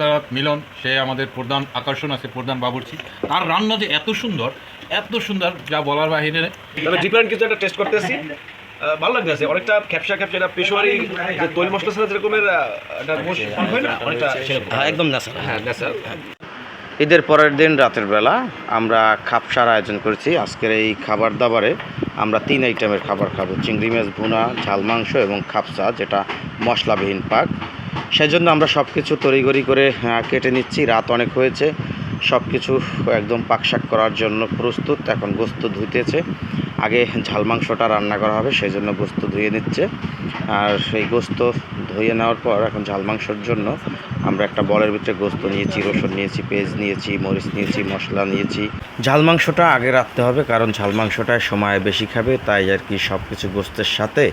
তারা মিলন সে আমাদের প্রধান আকর্ষণ আছে প্রধান বাবুর্চি। তার রান্না যে এত সুন্দর এত সুন্দর যা বলার বাহিরে তবে ডিফারেন্ট কিছু একটা টেস্ট করতেছি। ভালো লাগতেছে অনেকটা খ্যাপসা খ্যাপসা এটা পেশোয়ারি যে তৈল মশলা ছাড়া যেরকমের হয় না? অনেকটা হ্যাঁ একদম ন্যাচারাল হ্যাঁ ন্যাচারাল ঈদের পরের দিন রাতের বেলা আমরা খাপসার আয়োজন করেছি। আজকের এই খাবার দাবারে আমরা তিন আইটেমের খাবার খাব। চিংড়ি মাছ ভুনা ঝাল মাংস এবং খাপসা যেটা মশলাবিহীন পাক। সেজন্য আমরা সব কিছু তড়িগড়ি করে কেটে নিচ্ছি। রাত অনেক হয়েছে। সব কিছু একদম পাকশাক করার জন্য প্রস্তুত। এখন গোস্ত ধুইতেছে। আগে ঝাল মাংসটা রান্না করা হবে, সেই জন্য গোস্ত ধুয়ে নিচ্ছে। আর সেই গোস্ত ধুয়ে নেওয়ার পর এখন ঝাল মাংসর জন্য আমরা একটা বলের ভিতরে গোস্ত নিয়েছি, রসুন নিয়েছি, পেঁয়াজ নিয়েছি, মরিচ নিয়েছি, মশলা নিয়েছি। ঝাল মাংসটা আগে রাখতে হবে, কারণ ঝাল মাংসটায় সময় বেশি খাবে, তাই আর কি সব কিছু গোস্তের সাথে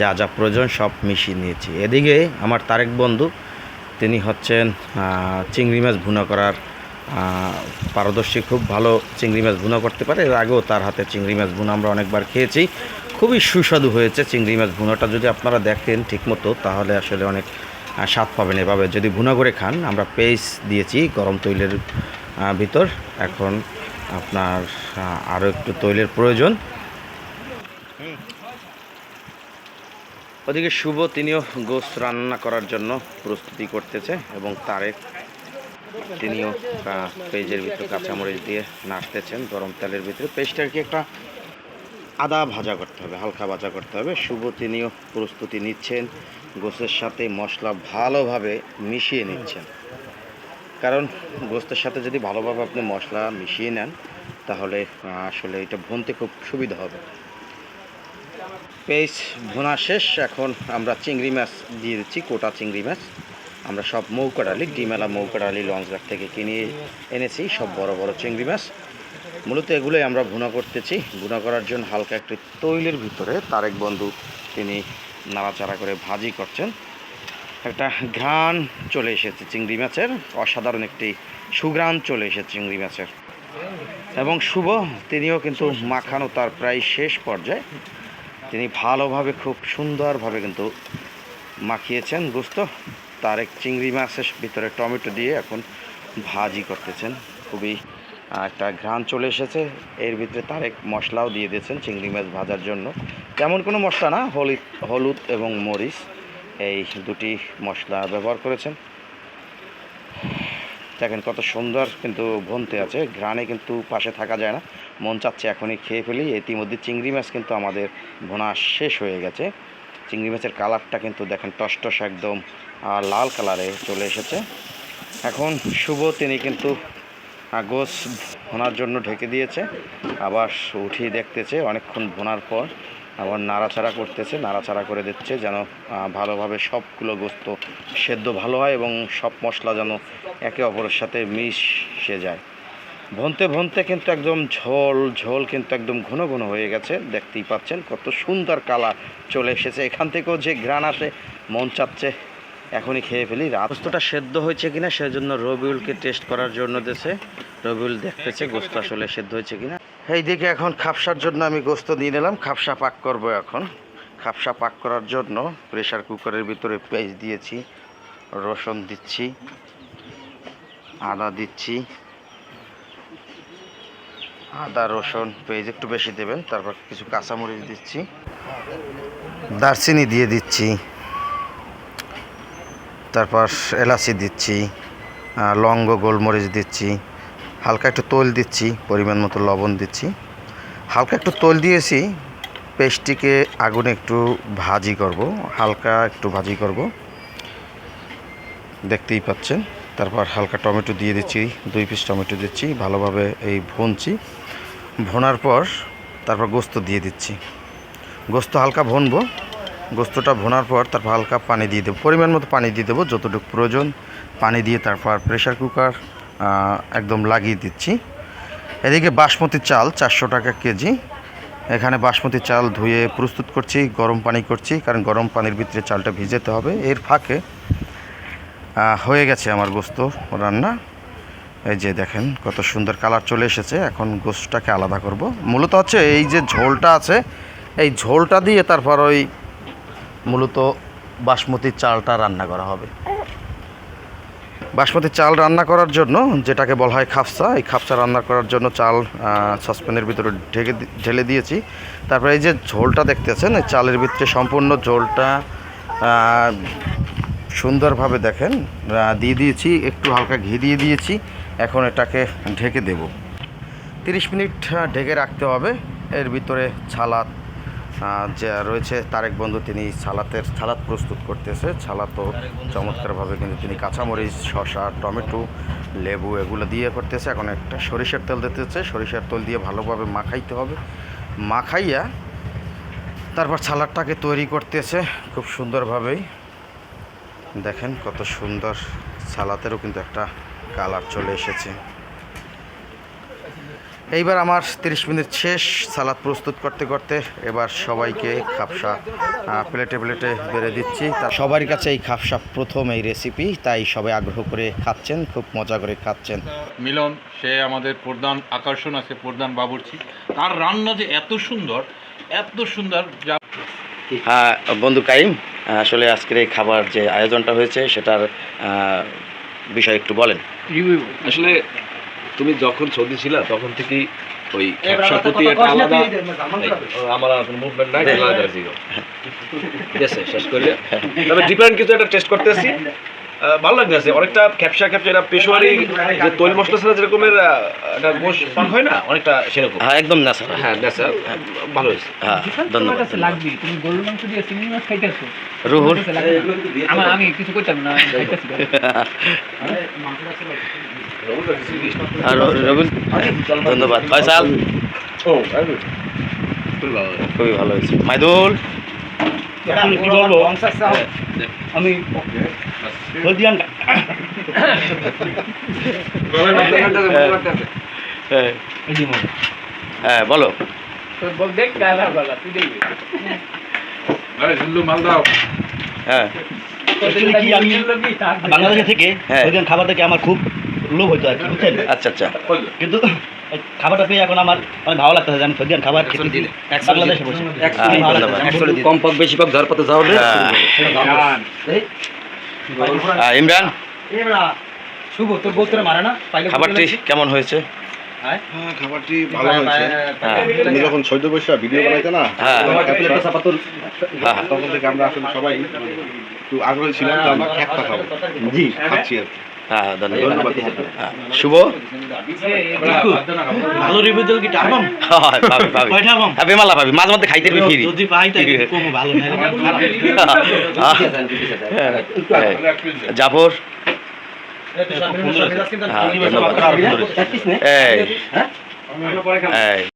যা যা প্রয়োজন সব মিশিয়ে নিয়েছি। এদিকে আমার তারেক বন্ধু, তিনি হচ্ছেন চিংড়ি মাছ ভুনা করার পারদর্শী খুব ভালো চিংড়ি মাছ ভুনা করতে পারে। এর আগেও তার হাতে চিংড়ি মাছ ভুনা আমরা অনেকবার খেয়েছি। খুবই সুস্বাদু হয়েছে চিংড়ি মাছ ভুনাটা। যদি আপনারা দেখেন ঠিকমতো, তাহলে আসলে অনেক স্বাদ পাবেন এভাবে। যদি ভুনা করে খান, আমরা পেস্ট দিয়েছি গরম তৈলের ভিতর। এখন আপনার আরও একটু তৈলের প্রয়োজন। ওদিকে শুভ তিনিও গোস রান্না করার জন্য প্রস্তুতি করতেছে এবং তারেক তিনিও পেঁয়াজের ভিতরে কাঁচামরিচ দিয়ে নাড়তেছেন, গরম তেলের ভিতরে। পেস্টটার কি একটা আদা ভাজা করতে হবে, হালকা ভাজা করতে হবে। শুভ তিনিও প্রস্তুতি নিচ্ছেন গোসের সাথে মশলা ভালোভাবে মিশিয়ে নিচ্ছেন। কারণ গোস্তের সাথে যদি ভালোভাবে আপনি মশলা মিশিয়ে নেন, তাহলে আসলে এটা ভুনতে খুব সুবিধা হবে। পেঁয়াজ ভুনা শেষ, এখন আমরা চিংড়ি মাছ দিয়ে দিচ্ছি, কোটা চিংড়ি মাছ। আমরা সব মৌকাডালি ডিমেলা মৌকাডালি লঞ্চঘাট থেকে কিনে এনেছি, সব বড় বড় চিংড়ি মাছ। মূলত এগুলোই আমরা ভুনা করতেছি। ভুনা করার জন্য হালকা একটি তৈলের ভিতরে তারেক বন্ধু তিনি নাড়াচাড়া করে ভাজি করছেন। একটা ঘ্রাণ চলে এসেছে চিংড়ি মাছের, অসাধারণ একটি সুঘ্রাণ চলে এসেছে চিংড়ি মাছের। এবং শুভ, তিনিও কিন্তু মাখানো তার প্রায় শেষ পর্যায়ে। তিনি ভালোভাবে, খুব সুন্দরভাবে কিন্তু মাখিয়েছেন, গোস্ত। তার এক চিংড়ি মাছের ভিতরে টমেটো দিয়ে এখন ভাজি করতেছেন। খুবই একটা ঘ্রাণ চলে এসেছে। এর ভিতরে তারেক মশলাও দিয়ে দিয়েছেন চিংড়ি মাছ ভাজার জন্য। তেমন কোনো মশলা না হলুদ হলুদ এবং মরিচ, এই দুটি মশলা ব্যবহার করেছেন। দেখেন কত সুন্দর কিন্তু ভনতে আছে, ঘ্রাণে কিন্তু পাশে থাকা যায় না। মন চাচ্ছে এখনই খেয়ে ফেলি। ইতিমধ্যে চিংড়ি মাছ কিন্তু আমাদের ভোনা শেষ হয়ে গেছে। চিংড়ি মাছের কালারটা কিন্তু দেখেন টসটস একদম লাল কালারে চলে এসেছে। এখন শুভ, তিনি কিন্তু গোস ভোনার জন্য ঢেকে দিয়েছে। আবার উঠিয়ে দেখতেছে, অনেকক্ষণ ভোনার পর আবার নাড়াচাড়া করতেছে, নাড়াচাড়া করে দিচ্ছে যেন ভালোভাবে সবগুলো গোস্ত সেদ্ধ ভালো হয় এবং সব মশলা যেন একে অপরের সাথে মিশে যায়। ভনতে ভনতে কিন্তু একদম ঝোল ঝোল কিন্তু একদম ঘন ঘন হয়ে গেছে। দেখতেই পাচ্ছেন কত সুন্দর কালার চলে এসেছে। এখান থেকেও যে ঘ্রাণ আসে, মন চাচ্ছে এখনই খেয়ে ফেলি। রাতস্তটা সেদ্ধ হয়েছে কিনা, সেজন্য রবিউলকে টেস্ট করার জন্য দেশে রবিউল দেখতেছে গোস্ত আসলে সেদ্ধ হয়েছে কিনা। এই দিকে এখন খাপসার জন্য আমি গোস্ত দিয়ে নিলাম। খাপসা পাক করব এখন। খাপসা পাক করার জন্য প্রেশার কুকারের ভিতরে পেঁয়াজ দিয়েছি, রসুন দিচ্ছি, আদা দিচ্ছি। আদা, রসুন, পেঁয়াজ একটু বেশি দেবেন, তারপর কিছু কাঁচামরিচ দিচ্ছি। দারচিনি দিয়ে দিচ্ছি। তারপর এলাচি দিচ্ছি লঙ্গ, গোলমরিচ দিচ্ছি, হালকা একটু তৈল দিচ্ছি, পরিমাণ মতো লবণ দিচ্ছি। হালকা একটু তৈল দিয়েছি, পেস্টটিকে আগুনে একটু ভাজি করব, হালকা একটু ভাজি করব। দেখতেই পাচ্ছেন। তারপর হালকা টমেটো দিয়ে দিচ্ছি, দুই পিস টমেটো দিচ্ছি, ভালোভাবে এই ভুনছি। ভোনার পর তারপর গোস্ত দিয়ে দিচ্ছি। গোস্ত হালকা ভনবো, গোস্তটা ভোনার পর তারপর হালকা পানি দিয়ে দেবো, পরিমাণ মতো পানি দিয়ে দেবো যতটুকু প্রয়োজন। পানি দিয়ে তারপর প্রেশার কুকার একদম লাগিয়ে দিচ্ছি। এদিকে বাসমতি চাল চারশো টাকা কেজি। এখানে বাসমতি চাল ধুয়ে প্রস্তুত করছি, গরম পানি করছি, কারণ গরম পানির ভিতরে চালটা ভিজেতে হবে। এর ফাঁকে হয়ে গেছে আমার গোস্ত রান্না। এই যে দেখেন কত সুন্দর কালার চলে এসেছে। এখন গোস্তটাকে আলাদা করব। মূলত হচ্ছে এই যে ঝোলটা আছে, এই ঝোলটা দিয়ে তারপর ওই মূলত বাসমতি চালটা রান্না করা হবে। বাসমতি চাল রান্না করার জন্য যেটাকে বলা হয় খাপসা এই খাপসা রান্না করার জন্য চাল সসপ্যানের ভিতরে ঢেকে ঢেলে দিয়েছি। তারপরে এই যে ঝোলটা দেখতেছেন, এই চালের ভিতরে সম্পূর্ণ ঝোলটা সুন্দরভাবে দেখেন। দিয়ে দিয়েছি, একটু হালকা ঘি দিয়ে দিয়েছি। এখন এটাকে ঢেকে দেব। তিরিশ মিনিট ঢেকে রাখতে হবে। এর ভিতরে ছালাদ যে রয়েছে তারেক বন্ধু, তিনি সালাতের সালাদ প্রস্তুত করতেছে। ছালাতও চমৎকারভাবে কিন্তু তিনি কাঁচামরিচ, শসা, টমেটো, লেবু এগুলো দিয়ে করতেছে। এখন একটা সরিষার তেল দিতেছে সরিষার তেল দিয়ে ভালোভাবে মাখাইতে হবে। মাখাইয়া তারপর সালাডটাকে তৈরি করতেছে খুব সুন্দরভাবেই। দেখেন কত সুন্দর সালাতেরও কিন্তু একটা কালার চলে এসেছে। এইবার আমার তিরিশ মিনিট শেষ সালাদ প্রস্তুত করতে করতে এবার সবাইকে খাপসা প্লেটে প্লেটে বেড়ে দিচ্ছি। তা সবার কাছে এই খাপসা প্রথম এই রেসিপি তাই সবাই আগ্রহ করে খাচ্ছেন, খুব মজা করে খাচ্ছেন। মিলন, সে আমাদের প্রধান আকর্ষণ আছে, প্রধান বাবুর্চি। তার রান্না যে এত সুন্দর এত সুন্দর, যা হ্যাঁ বন্ধু কাইম আসলে আজকের এই খাবার যে আয়োজনটা হয়েছে সেটার বিষয়ে একটু বলেন। আসলে তুমি যখন ছবি ছিল তখন থেকে ওই ব্যবসার প্রতি একটা আলাদা আমার আর কোনো মুভমেন্ট নাই আলাদা ছিল। ঠিক আছে শেষ করলে তবে ডিফারেন্ট কিছু একটা টেস্ট করতেছি। ভালো লাগতেছে অনেকটা ক্যাপসা ক্যাপসা এটা পেশোয়ারি যে তৈল মশলা ছাড়া যেরকমের একটা গোশ পাক হয় না অনেকটা সেরকম। হ্যাঁ একদম না স্যার হ্যাঁ দ্যাটস ভালো হয়েছে। হ্যাঁ ধন্যবাদ কাছে লাগবে তুমি গরুর মাংস দিয়ে চিংড়ি মাছ খাইতেছো? রুহুল? আমার আমি কিছু করতাম না খাইতেছি। আর রবিন ধন্যবাদ। ফয়সাল? খুবই ভালো লাগে। খুবই ভালো হয়েছে। মাইদুল? কি বলব? আমি হ্যাঁ হ্যাঁ বলো। বল দেখ গালা গালা তুই দেখবি আরে ঝুল্লু মাল দাও হ্যাঁ বাংলাদেশে থেকে হ্যাঁ। ওইদিন খাবার থেকে আমার খুব লোভ হইতো আর কি বুঝছেন? আচ্ছা আচ্ছা। কিন্তু খাবারটা পেয়ে এখন আমার অনেক ভালো লাগতেছে আমি সৌদিয়ান খাবার খেতেছি বাংলাদেশে বসে। হ্যাঁ। কম পাক বেশি পাক যার পাতে যাও হ্যাঁ, ইমরান? শুভ তোর বউ তোরা মারে না খাবারটি কেমন হয়েছে? হ্যাঁ? খাবারটি ভালো হয়েছে। হ্যাঁ তুমি যখন সৈদ্য বৈশা ভিডিও বানাইতে না হ্যাঁ। হ্যাঁ। তখন থেকে আমরা আসলে সবাই একটু আগ্রহী ছিলাম যে আমরা খ্যাপটা খাব। জি খাচ্ছি আর কি। হ্যাঁ ধন্যবাদ। হ্যাঁ, শুভ ভালো রিভিউ দিল কি টার্বাম হয়, পাবি পাবি। কয়টা আবাম? বেমালা পাবি মাঝে মধ্যে খাইতে পারবি ফিরি। যদি পাই তাই কম ভালো না। জাফর। হ্যাঁ ধন্যবাদ। এই। এই।